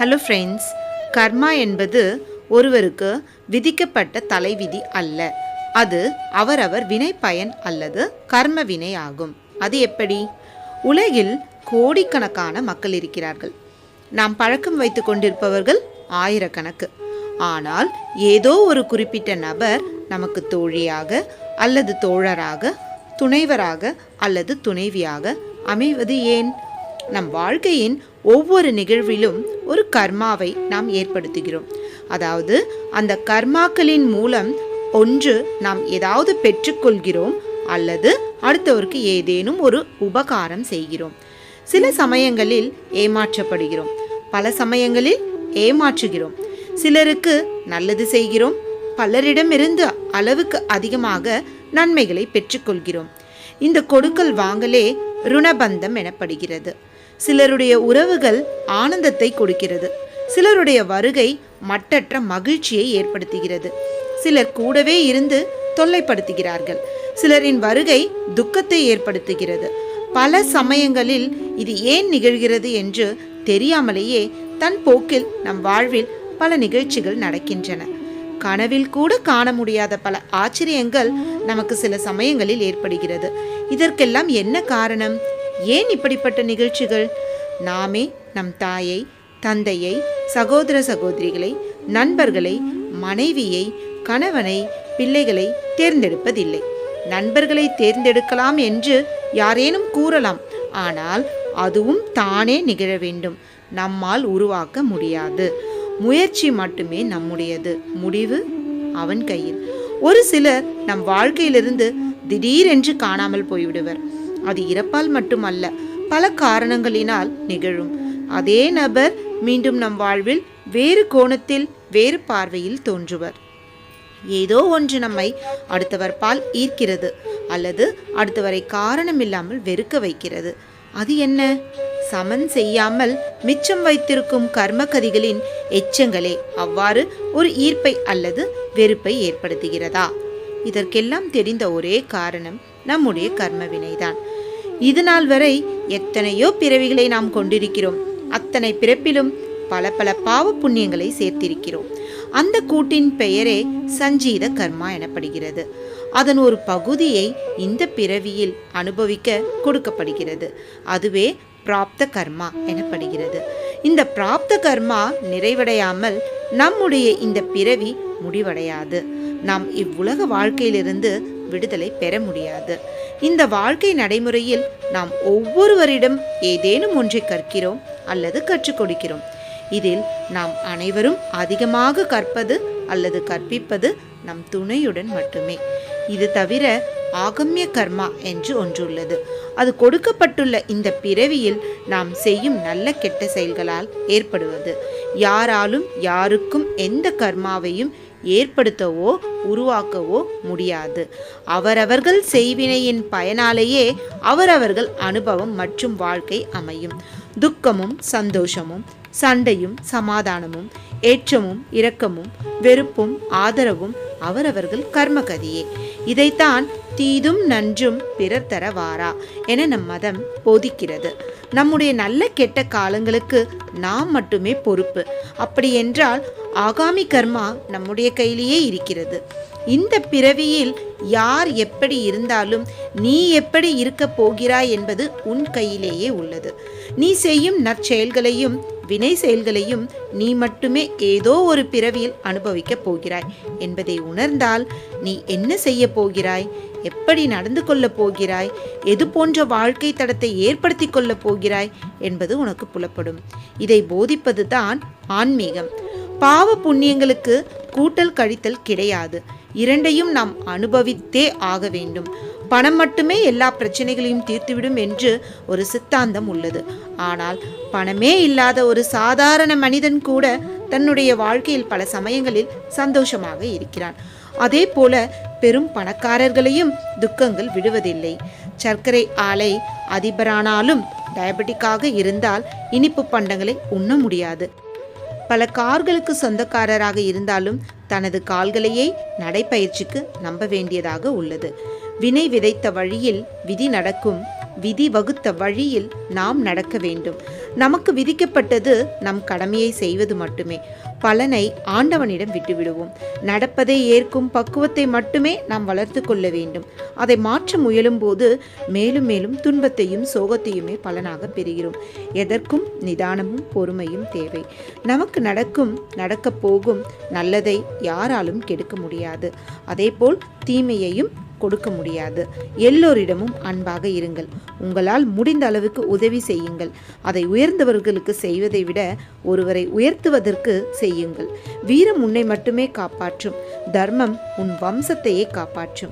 Hello friends கர்மா என்பது ஒருவருக்கு விதிக்கப்பட்ட தலைவிதி அல்ல. அது அவரவர் வினை பயன் அல்லது கர்ம வினை ஆகும். அது எப்படி? உலகில் கோடிக்கணக்கான மக்கள் இருக்கிறார்கள். நாம் பழக்கம் வைத்து கொண்டிருப்பவர்கள் ஆயிரக்கணக்கு. ஆனால் ஏதோ ஒரு குறிப்பிட்ட நபர் நமக்கு தோழியாக அல்லது தோழராக துணைவராக அல்லது துணைவியாக அமைவது ஏன்? நம் வாழ்க்கையின் ஒவ்வொரு நிகழ்விலும் ஒரு கர்மாவை நாம் ஏற்படுத்துகிறோம். அதாவது அந்த கர்மாக்களின் மூலம் ஒன்று நாம் ஏதாவது பெற்றுக்கொள்கிறோம் அல்லது அடுத்தவருக்கு ஏதேனும் ஒரு உபகாரம் செய்கிறோம். சில சமயங்களில் ஏமாற்றப்படுகிறோம். பல சமயங்களில் ஏமாற்றுகிறோம். சிலருக்கு நல்லது செய்கிறோம். பலரிடமிருந்து அளவுக்கு அதிகமாக நன்மைகளை பெற்றுக்கொள்கிறோம். இந்த கொடுக்கல் வாங்கலே ருணபந்தம் எனப்படுகிறது. சிலருடைய உறவுகள் ஆனந்தத்தை கொடுக்கிறது. சிலருடைய வருகை மட்டற்ற மகிழ்ச்சியை ஏற்படுத்துகிறது. சிலர் கூடவே இருந்து தொல்லைப்படுத்துகிறார்கள். சிலரின் வருகை துக்கத்தை ஏற்படுத்துகிறது. பல சமயங்களில் இது ஏன் நிகழ்கிறது என்று தெரியாமலேயே தன் போக்கில் நம் வாழ்வில் பல நிகழ்ச்சிகள் நடக்கின்றன. கனவில் கூட காண முடியாத பல ஆச்சரியங்கள் நமக்கு சில சமயங்களில் ஏற்படுகிறது. இதற்கெல்லாம் என்ன காரணம்? ஏன் இப்படிப்பட்ட நிகழ்ச்சிகள்? நாமே நம் தாயை தந்தையை சகோதர சகோதரிகளை நண்பர்களை மனைவியை கணவனை பிள்ளைகளை தேர்ந்தெடுப்பதில்லை. நண்பர்களை தேர்ந்தெடுக்கலாம் என்று யாரேனும் கூறலாம். ஆனால் அதுவும் தானே நிகழ வேண்டும். நம்மால் உருவாக்க முடியாது. முயற்சி மட்டுமே நம்முடையது. முடிவு அவன் கையில். ஒரு சிலர் நம் வாழ்க்கையிலிருந்து திடீரென்று காணாமல் போய்விடுவர். அது இறப்பால் மட்டுமல்ல பல காரணங்களினால் நிகழும். அதே நபர் மீண்டும் நம் வாழ்வில் வேறு கோணத்தில் வேறு பார்வையில் தோன்றுவர். ஏதோ ஒன்று நம்மை அடுத்தவர் பால் ஈர்க்கிறது அல்லது அடுத்தவரை காரணமில்லாமல் வெறுக்க வைக்கிறது. அது என்ன? சமன் செய்யாமல் மிச்சம் வைத்திருக்கும் கர்ம கதிகளின் எச்சங்களே அவ்வாறு ஒரு ஈர்ப்பை அல்லது வெறுப்பை ஏற்படுத்துகிறதா? இதற்கெல்லாம் தெரிந்த ஒரே காரணம் நம்முடைய கர்ம வினைதான் இது நாள் வரை எத்தனையோ பிறவிகளை நாம் கொண்டிருக்கிறோம். அத்தனை பிறப்பிலும் பல பல பாவ புண்ணியங்களை சேர்த்திருக்கிறோம். அந்த கூட்டின் பெயரே சஞ்சீத கர்மா எனப்படுகிறது. அதன் ஒரு பகுதியை இந்த பிறவியில் அனுபவிக்க கொடுக்கப்படுகிறது. அதுவே பிராப்த கர்மா எனப்படுகிறது. இந்த பிராப்த கர்மா நிறைவடையாமல் நம்முடைய இந்த பிறவி முடிவடையாது. நாம் இவ்வுலக வாழ்க்கையிலிருந்து விடுதலை பெற முடியாது. இந்த வாழ்க்கை நடைமுறையில் நாம் ஒவ்வொருவரிடம் ஏதேனும் ஒன்றை கற்கிறோம் அல்லது கற்றுக் கொடுக்கிறோம். இதில் நாம் அனைவரும் அதிகமாக கற்பது அல்லது கற்பிப்பது நம் துணையுடன் மட்டுமே. இது தவிர ஆகமிய கர்மா என்று ஒன்றுள்ளது. அது கொடுக்கப்பட்டுள்ள இந்த பிறவியில் நாம் செய்யும் நல்ல கெட்ட செயல்களால் ஏற்படுவது. யாராலும் யாருக்கும் எந்த கர்மாவையும் ஏற்படுத்தவோ உருவாக்கவோ முடியாது. அவரவர்கள் செய்வினையின் பயனாலேயே அவரவர்கள் அனுபவம் மற்றும் வாழ்க்கை அமையும். துக்கமும் சந்தோஷமும் சண்டையும் சமாதானமும் ஏற்றமும் இரக்கமும் வெறுப்பும் ஆதரவும் அவரவர்கள் கர்மகதியே. இதைத்தான் தீதும் நன்றும் பிறர் தர வாரா என நம் மதம் போதிக்கிறது. நம்முடைய நல்ல கெட்ட காலங்களுக்கு நாம் மட்டுமே பொறுப்பு. அப்படி என்றால் ஆகாமி கர்மா நம்முடைய கையிலேயே இருக்கிறது. இந்த பிறவியில் யார் எப்படி இருந்தாலும் நீ எப்படி இருக்கப் போகிறாய் என்பது உன் கையிலேயே உள்ளது. நீ செய்யும் நற்செயல்களையும் வினை செயல்களையும் நீ மட்டுமே ஏதோ ஒரு பிறவியில் அனுபவிக்கப் போகிறாய் என்பதை உணர்ந்தால் நீ என்ன செய்ய போகிறாய்? எப்படி நடந்து கொள்ளப் போகிறாய்? எது போன்ற வாழ்க்கை தடத்தை ஏற்படுத்தி கொள்ளப் போகிறாய் என்பது உனக்கு புலப்படும். இதை போதிப்பது தான் ஆன்மீகம். பாவ புண்ணியங்களுக்கு கூட்டல் கழித்தல் கிடையாது. இரண்டையும் நாம் அனுபவித்தே ஆக வேண்டும். பணம் மட்டுமே எல்லா பிரச்சனைகளையும் தீர்த்துவிடும் என்று ஒரு சித்தாந்தம் உள்ளது. ஆனால் பணமே இல்லாத ஒரு சாதாரண மனிதன் கூட தன்னுடைய வாழ்க்கையில் பல சமயங்களில் சந்தோஷமாக இருக்கிறான். அதே போல பெரும் பணக்காரர்களையும் துக்கங்கள் விடுவதில்லை. சர்க்கரை ஆலை அதிபரானாலும் டயபெட்டிக்காக இருந்தால் இனிப்பு பண்டங்களை உண்ண முடியாது. பல கார்களுக்கு சொந்தக்காரராக இருந்தாலும் தனது கால்களையே நடைப்பயிற்சிக்கு நம்ப வேண்டியதாக உள்ளது. வினை விதைத்த வழியில் விதி நடக்கும் விதி வகுத்த வழியில் நாம் நடக்க வேண்டும். நமக்கு விதிக்கப்பட்டது நம் கடமையை செய்வது மட்டுமே. பலனை ஆண்டவனிடம் விட்டுவிடுவோம். நடப்பதை ஏற்கும் பக்குவத்தை மட்டுமே நாம் வளர்த்து கொள்ள வேண்டும். அதை மாற்ற முயலும் போது மேலும் மேலும் துன்பத்தையும் சோகத்தையுமே பலனாக பெறுகிறோம். எதற்கும் நிதானமும் பொறுமையும் தேவை. நமக்கு நடக்கும் நடக்கப் போகும் நல்லதை யாராலும் கெடுக்க முடியாது. அதேபோல் தீமையையும் கொடுக்க முடியாது. எல்லோரிடமும் அன்பாக இருங்கள். உங்களால் முடிந்த அளவுக்கு உதவி செய்யுங்கள். அதை உயர்ந்தவர்களுக்கு செய்வதை விட ஒருவரை உயர்த்துவதற்கு செய்யுங்கள். வீரம் உன்னை மட்டுமே காப்பாற்றும். தர்மம் உன் வம்சத்தையே காப்பாற்றும்.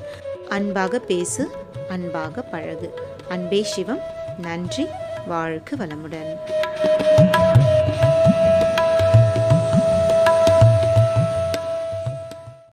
அன்பாக பேசு அன்பாக பழகு. அன்பே சிவம். நன்றி. வாழ்க வளமுடன்.